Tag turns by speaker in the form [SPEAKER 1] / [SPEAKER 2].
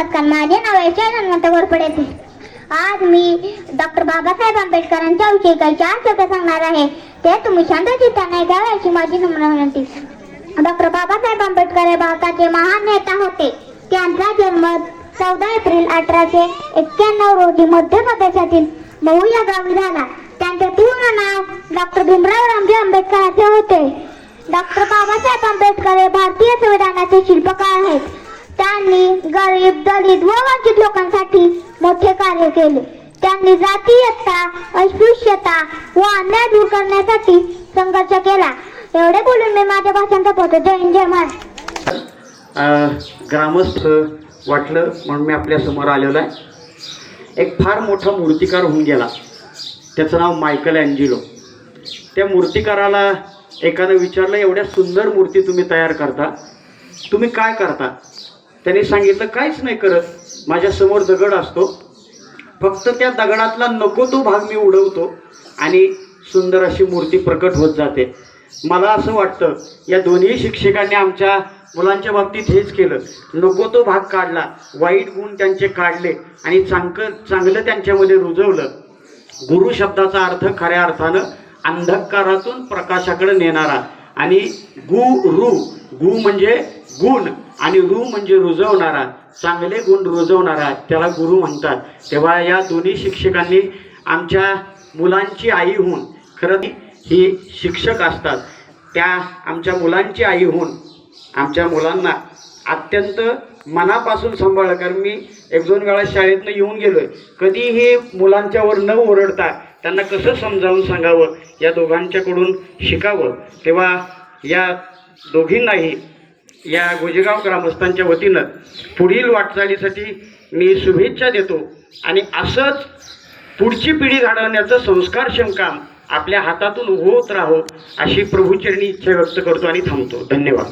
[SPEAKER 1] नमस्कार माझे नाव आहे हनुमंत घोरपडे आज मी डॉक्टर बाबासाहेब आंबेडकरांच्या विषयी काही चार शब्द सांगणार आहे. ते तुम्ही शांत चित्ताने घ्यावे अशी माझी नम्र विनंती. डॉक्टर बाबासाहेब आंबेडकर हे भारताचे महान नेता होते. त्यांचा जन्म चौदा एप्रिल अठराशे एक्क्याण्णव रोजी मध्य प्रदेशातील महू या गावी झाला. त्यांचे पूर्ण नाव डॉक्टर भीमराव रामजी आंबेडकर असे होते. डॉक्टर बाबासाहेब आंबेडकर हे भारतीय संविधानाचे शिल्पकार गरीब दलित व वंचित लोकांसाठी मोठे कार्य केले. त्यांनी जातीयता अस्पृश्यता व अन्याय दूर करण्यासाठी संघर्ष केला. एवढे बोलून मी माझ्या भाषण संपवतो जय जय
[SPEAKER 2] महाराज ग्रामस्थ वाटलं म्हणून मी आपल्यासमोर आलेलो आहे. एक फार मोठा मूर्तिकार होऊन गेला. त्याचं नाव मायकल अँजिलो. त्या मूर्तिकाराला एकानं विचारलं एवढ्या सुंदर मूर्ती तुम्ही तयार करता. तुम्ही काय करता? त्यांनी सांगितलं काहीच नाही करत. माझ्यासमोर दगड असतो. फक्त त्या दगडातला नको तो भाग मी उडवतो आणि सुंदर अशी मूर्ती प्रकट होत जाते. मला असं वाटतं या दोन्ही शिक्षकांनी आमच्या मुलांच्या बाबतीत हेच केलं. नको तो भाग काढला. वाईट गुण त्यांचे काढले आणि चांग चांगलं त्यांच्यामध्ये रुजवलं. गुरु शब्दाचा अर्थ खऱ्या अर्थानं अंधकारातून प्रकाशाकडे नेणारा. आणि गु रु. गु म्हणजे गुण आणि रु म्हणजे रुजवणारा. चांगले गुण रुजवणारा त्याला गुरु म्हणतात. तेव्हा या दोन्ही शिक्षकांनी आमच्या मुलांची आई होऊन खरं ही शिक्षक असतात. त्या आमच्या मुलांची आई होऊन आमच्या मुलांना अत्यंत मनापासून सांभाळलं कारण मी एक दोन वेळा शाळेतनं येऊन गेलो आहे कधीही मुलांच्यावर न ओरडता त्यांना कसं समजावून सांगावं? या दोघांच्याकडून शिकावं. तेव्हा या दोघींनाही या गोजेगाव ग्रामस्थांच्या वतीनं पुढील वाटचालीसाठी मी शुभेच्छा देतो. आणि असंच पुढची पिढी घडवण्याचं संस्कारक्षम काम आपल्या हातातून होत राहो अशी प्रभूचरणी इच्छा व्यक्त करतो आणि थांबतो. धन्यवाद.